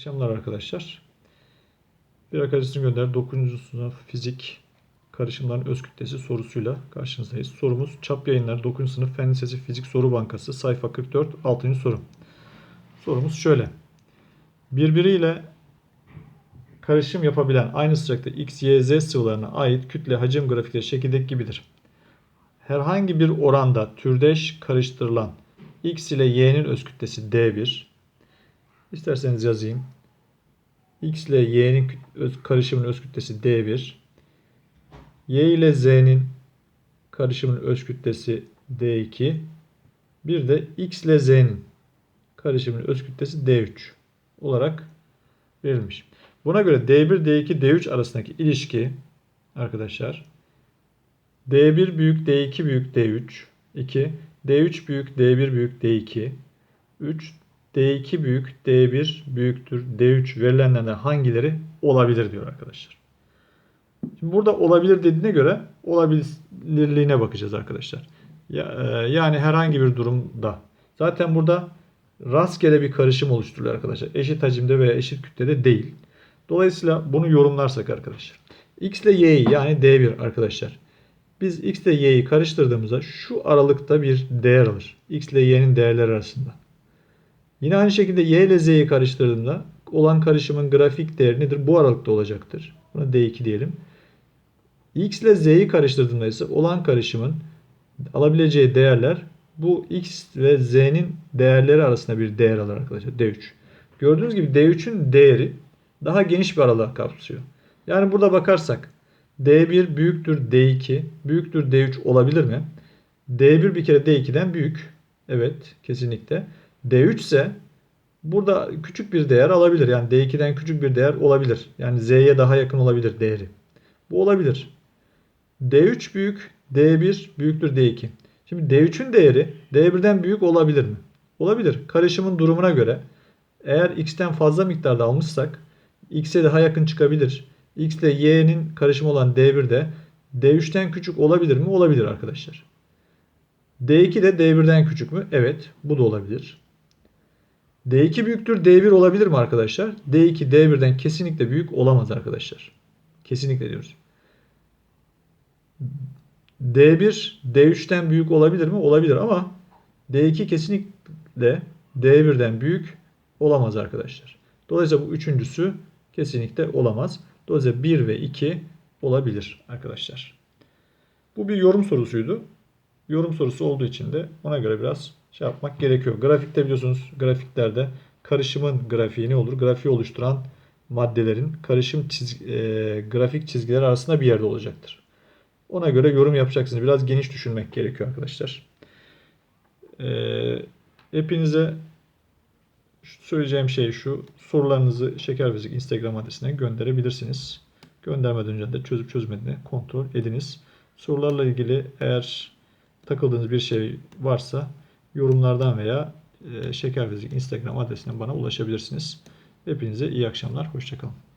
akşamlar arkadaşlar. Bir arkadaşın gönder 9. sınıf fizik karışımların öz kütlesi sorusuyla karşınızdayız. Sorumuz Çap Yayınları 9. sınıf Fen Lisesi Fizik Soru Bankası sayfa 44 6. soru. Sorumuz şöyle. Birbiriyle karışım yapabilen aynı sıcakta X, Y, Z sıvılarına ait kütle hacim grafikleri şekildeki gibidir. Herhangi bir oranda türdeş karıştırılan X ile Y'nin öz kütlesi D1. İsterseniz yazayım. X ile Y'nin kü- öz, kütlesi D1. Y ile Z'nin karışımın öz kütlesi D2. Bir de X ile Z'nin karışımın öz kütlesi D3 olarak verilmiş. Buna göre D1, D2, D3 arasındaki ilişki arkadaşlar D1 büyük D2 büyük D3 2 D3 büyük D1 büyük D2 3 D2 büyük D1 büyüktür D3 verilenlerden hangileri olabilir diyor arkadaşlar. Şimdi burada olabilir dediğine göre olabilirliğine bakacağız arkadaşlar. E, yani herhangi bir durumda. Zaten burada rastgele bir karışım oluşturuluyor arkadaşlar. Eşit hacimde veya eşit kütlede değil. Dolayısıyla bunu yorumlarsak arkadaşlar. X ile Y'yi yani D1 arkadaşlar. Biz X ile Y'yi karıştırdığımızda şu aralıkta bir değer alır. X ile Y'nin değerleri arasında. Yine aynı şekilde Y ile Z'yi karıştırdığımda olan karışımın grafik değeri nedir? Bu aralıkta olacaktır. Buna D2 diyelim. X ile Z'yi karıştırdığımda ise olan karışımın alabileceği değerler bu X ve Z'nin değerleri arasında bir değer alır arkadaşlar. D3. Gördüğünüz gibi D3'ün değeri daha geniş bir aralık kapsıyor. Yani burada bakarsak D1 büyüktür D2 büyüktür D3 olabilir mi? D1 bir kere D2'den büyük. Evet kesinlikle. D3 ise burada küçük bir değer alabilir. Yani D2'den küçük bir değer olabilir. Yani Z'ye daha yakın olabilir değeri. Bu olabilir. D3 büyük, D1 büyüktür D2. Şimdi D3'ün değeri D1'den büyük olabilir mi? Olabilir. Karışımın durumuna göre eğer X'ten fazla miktarda almışsak X'e daha yakın çıkabilir. X ile Y'nin karışımı olan D1 de D3'ten küçük olabilir mi? Olabilir arkadaşlar. D2 de D1'den küçük mü? Evet. Bu da olabilir. D2 büyüktür D1 olabilir mi arkadaşlar? D2 D1'den kesinlikle büyük olamaz arkadaşlar. Kesinlikle diyoruz. D1 D3'ten büyük olabilir mi? Olabilir ama D2 kesinlikle D1'den büyük olamaz arkadaşlar. Dolayısıyla bu üçüncüsü kesinlikle olamaz. Dolayısıyla 1 ve 2 olabilir arkadaşlar. Bu bir yorum sorusuydu. Yorum sorusu olduğu için de ona göre biraz şey yapmak gerekiyor. Grafikte biliyorsunuz grafiklerde karışımın grafiği ne olur? Grafiği oluşturan maddelerin karışım çizgi, e, grafik çizgileri arasında bir yerde olacaktır. Ona göre yorum yapacaksınız. Biraz geniş düşünmek gerekiyor arkadaşlar. E, hepinize söyleyeceğim şey şu. Sorularınızı Şeker Fizik Instagram adresine gönderebilirsiniz. Göndermeden önce de çözüp çözmediğini kontrol ediniz. Sorularla ilgili eğer takıldığınız bir şey varsa yorumlardan veya Şeker Fizik Instagram adresinden bana ulaşabilirsiniz. Hepinize iyi akşamlar. Hoşçakalın.